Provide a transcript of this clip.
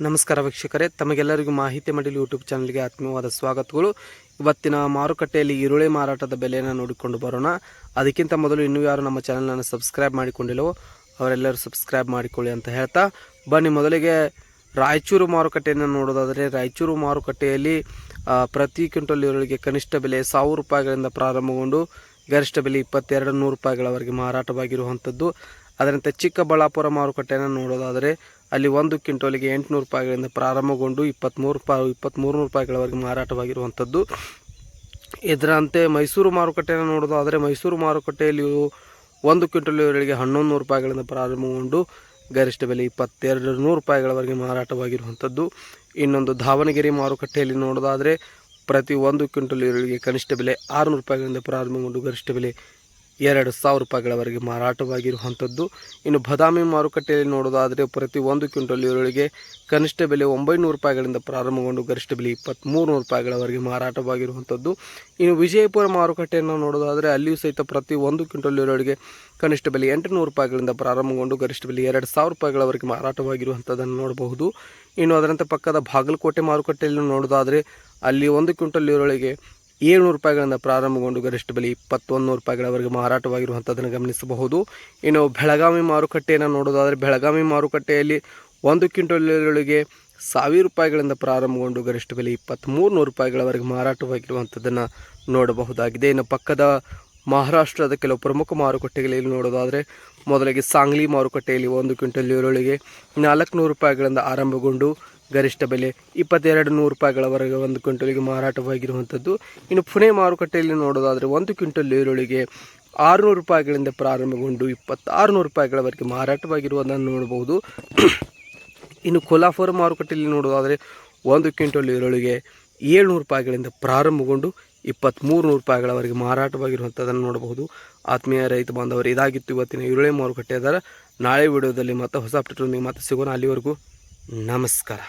ನಮಸ್ಕಾರ ವೀಕ್ಷಕರೇ, ತಮಗೆಲ್ಲರಿಗೂ ಮಾಹಿತಿ ಮಾಡಲು ಯೂಟ್ಯೂಬ್ ಚಾನಲ್ಗೆ ಆತ್ಮೀಯವಾದ ಸ್ವಾಗತಗಳು. ಇವತ್ತಿನ ಮಾರುಕಟ್ಟೆಯಲ್ಲಿ ಈರುಳ್ಳಿ ಮಾರಾಟದ ಬೆಲೆಯನ್ನು ನೋಡಿಕೊಂಡು ಬರೋಣ. ಅದಕ್ಕಿಂತ ಮೊದಲು ಇನ್ನೂ ಯಾರು ನಮ್ಮ ಚಾನಲನ್ನು ಸಬ್ಸ್ಕ್ರೈಬ್ ಮಾಡಿಕೊಂಡಿಲ್ಲವೋ, ಅವರೆಲ್ಲರೂ ಸಬ್ಸ್ಕ್ರೈಬ್ ಮಾಡಿಕೊಳ್ಳಿ ಅಂತ ಹೇಳ್ತಾ ಬನ್ನಿ. ಮೊದಲಿಗೆ ರಾಯಚೂರು ಮಾರುಕಟ್ಟೆಯನ್ನು ನೋಡೋದಾದರೆ, ರಾಯಚೂರು ಮಾರುಕಟ್ಟೆಯಲ್ಲಿ ಪ್ರತಿ ಕ್ವಿಂಟಲ್ ಈರುಳ್ಳಿಗೆ ಕನಿಷ್ಠ ಬೆಲೆ ಸಾವಿರ ರೂಪಾಯಿಗಳಿಂದ ಪ್ರಾರಂಭಗೊಂಡು ಗರಿಷ್ಠ ಬೆಲೆ ಇಪ್ಪತ್ತೆರಡು ನೂರು ರೂಪಾಯಿಗಳವರೆಗೆ ಮಾರಾಟವಾಗಿರುವಂಥದ್ದು. ಅದರಂತೆ ಚಿಕ್ಕಬಳ್ಳಾಪುರ ಮಾರುಕಟ್ಟೆಯನ್ನು ನೋಡೋದಾದರೆ ಅಲ್ಲಿ ಒಂದು ಕ್ವಿಂಟೋಲಿಗೆ ಎಂಟುನೂರು ರೂಪಾಯಿಗಳಿಂದ ಪ್ರಾರಂಭಗೊಂಡು ಇಪ್ಪತ್ತ್ಮೂರು ರೂಪಾಯಿ ಇಪ್ಪತ್ತ್ಮೂರು ರೂಪಾಯಿಗಳವರೆಗೆ ಮಾರಾಟವಾಗಿರುವಂಥದ್ದು. ಇದರಂತೆ ಮೈಸೂರು ಮಾರುಕಟ್ಟೆಯನ್ನು ನೋಡೋದಾದರೆ ಮೈಸೂರು ಮಾರುಕಟ್ಟೆಯಲ್ಲಿ ಒಂದು ಕ್ವಿಂಟಲ್ ಈರುಳ್ಳಿಗೆ ಹನ್ನೊಂದು ರೂಪಾಯಿಗಳಿಂದ ಪ್ರಾರಂಭಗೊಂಡು ಗರಿಷ್ಠ ಬೆಲೆ ಇಪ್ಪತ್ತೆರಡು ನೂರು ರೂಪಾಯಿಗಳವರೆಗೆ ಮಾರಾಟವಾಗಿರುವಂಥದ್ದು. ಇನ್ನೊಂದು ದಾವಣಗೆರೆ ಮಾರುಕಟ್ಟೆಯಲ್ಲಿ ನೋಡೋದಾದರೆ ಪ್ರತಿ ಒಂದು ಕ್ವಿಂಟಲ್ ಈರುಳ್ಳಿಗೆ ಕನಿಷ್ಠ ಬೆಲೆ ಆರುನೂರು ರೂಪಾಯಿಗಳಿಂದ ಪ್ರಾರಂಭಗೊಂಡು ಗರಿಷ್ಠ ಬೆಲೆ ಎರಡು ಸಾವಿರ ರೂಪಾಯಿಗಳವರೆಗೆ ಮಾರಾಟವಾಗಿರುವಂಥದ್ದು. ಇನ್ನು ಬದಾಮಿ ಮಾರುಕಟ್ಟೆಯಲ್ಲಿ ನೋಡೋದಾದರೆ ಪ್ರತಿ ಒಂದು ಕ್ವಿಂಟಲ್ ಈರುಳ್ಳಿಗೆ ಕನಿಷ್ಠ ಬೆಲೆ ಒಂಬೈನೂರು ರೂಪಾಯಿಗಳಿಂದ ಪ್ರಾರಂಭಗೊಂಡು ಗರಿಷ್ಠ ಬೆಲೆ ಇಪ್ಪತ್ತ್ಮೂರು ರೂಪಾಯಿಗಳವರೆಗೆ ಮಾರಾಟವಾಗಿರುವಂಥದ್ದು. ಇನ್ನು ವಿಜಯಪುರ ಮಾರುಕಟ್ಟೆಯನ್ನು ನೋಡೋದಾದರೆ ಅಲ್ಲಿಯೂ ಸಹಿತ ಪ್ರತಿ ಒಂದು ಕ್ವಿಂಟಲ್ ಈರುಳ್ಳಿಗೆ ಕನಿಷ್ಠ ಬೆಲೆ ಎಂಟುನೂರು ರೂಪಾಯಿಗಳಿಂದ ಪ್ರಾರಂಭಗೊಂಡು ಗರಿಷ್ಠ ಬೆಲೆ ಎರಡು ಸಾವಿರ ರೂಪಾಯಿಗಳವರೆಗೆ ಮಾರಾಟವಾಗಿರುವಂಥದ್ದನ್ನು ನೋಡಬಹುದು. ಇನ್ನು ಅದರಂತೆ ಪಕ್ಕದ ಬಾಗಲಕೋಟೆ ಮಾರುಕಟ್ಟೆಯಲ್ಲಿ ನೋಡೋದಾದರೆ ಅಲ್ಲಿ ಒಂದು ಕ್ವಿಂಟಲ್ ಈರುಳ್ಳಿಗೆ ಏಳ್ನೂರು ರೂಪಾಯಿಗಳಿಂದ ಪ್ರಾರಂಭಗೊಂಡು ಗರಿಷ್ಠ ಬೆಲೆ ಇಪ್ಪತ್ತೊಂದು ನೂರು ರೂಪಾಯಿಗಳವರೆಗೆ ಮಾರಾಟವಾಗಿರುವಂಥದ್ದನ್ನು ಗಮನಿಸಬಹುದು. ಇನ್ನು ಬೆಳಗಾವಿ ಮಾರುಕಟ್ಟೆಯನ್ನು ನೋಡೋದಾದರೆ, ಬೆಳಗಾವಿ ಮಾರುಕಟ್ಟೆಯಲ್ಲಿ ಒಂದು ಕ್ವಿಂಟಲ್ ಸಾವಿರ ರೂಪಾಯಿಗಳಿಂದ ಪ್ರಾರಂಭಗೊಂಡು ಗರಿಷ್ಠ ಬೆಲೆ ಇಪ್ಪತ್ತ್ಮೂರು ನೂರು ರೂಪಾಯಿಗಳವರೆಗೆ ಮಾರಾಟವಾಗಿರುವಂಥದ್ದನ್ನು ನೋಡಬಹುದಾಗಿದೆ. ಇನ್ನು ಪಕ್ಕದ ಮಹಾರಾಷ್ಟ್ರದ ಕೆಲವು ಪ್ರಮುಖ ಮಾರುಕಟ್ಟೆಗಳಲ್ಲಿ ನೋಡೋದಾದರೆ, ಮೊದಲಿಗೆ ಸಾಂಗ್ಲಿ ಮಾರುಕಟ್ಟೆಯಲ್ಲಿ ಒಂದು ಕ್ವಿಂಟಲ್ ಈರುಳ್ಳಿಗೆ ನಾಲ್ಕುನೂರು ರೂಪಾಯಿಗಳಿಂದ ಆರಂಭಗೊಂಡು ಗರಿಷ್ಠ ಬೆಲೆ ಇಪ್ಪತ್ತೆರಡು ನೂರು ರೂಪಾಯಿಗಳವರೆಗೆ ಒಂದು ಕ್ವಿಂಟಲಿಗೆ ಮಾರಾಟವಾಗಿರುವಂಥದ್ದು. ಇನ್ನು ಪುಣೆ ಮಾರುಕಟ್ಟೆಯಲ್ಲಿ ನೋಡೋದಾದರೆ ಒಂದು ಕ್ವಿಂಟಲ್ ಈರುಳ್ಳಿಗೆ ಆರುನೂರು ರೂಪಾಯಿಗಳಿಂದ ಪ್ರಾರಂಭಗೊಂಡು ಇಪ್ಪತ್ತಾರು ನೂರು ರೂಪಾಯಿಗಳವರೆಗೆ ಮಾರಾಟವಾಗಿರುವುದನ್ನು ನೋಡಬಹುದು. ಇನ್ನು ಕೊಲ್ಹಾಪುರ ಮಾರುಕಟ್ಟೆಯಲ್ಲಿ ನೋಡೋದಾದರೆ ಒಂದು ಕ್ವಿಂಟಲ್ ಈರುಳ್ಳಿಗೆ ಏಳ್ನೂರು ರೂಪಾಯಿಗಳಿಂದ ಪ್ರಾರಂಭಗೊಂಡು ಇಪ್ಪತ್ತ್ಮೂರು ನೂರು ರೂಪಾಯಿಗಳವರೆಗೆ ಮಾರಾಟವಾಗಿರುವಂಥದ್ದನ್ನು ನೋಡಬಹುದು. ಆತ್ಮೀಯ ರೈತ ಬಾಂಧವರು, ಇದಾಗಿತ್ತು ಇವತ್ತಿನ ಈರುಳ್ಳಿ ಮಾರುಕಟ್ಟೆ ಅದರ. ನಾಳೆ ವಿಡಿಯೋದಲ್ಲಿ ಮತ್ತೆ ಹೊಸ ಅಪ್ಡೇಟ್ ಮತ್ತೆ ಸಿಗೋಣ. ಅಲ್ಲಿವರೆಗೂ ನಮಸ್ಕಾರ.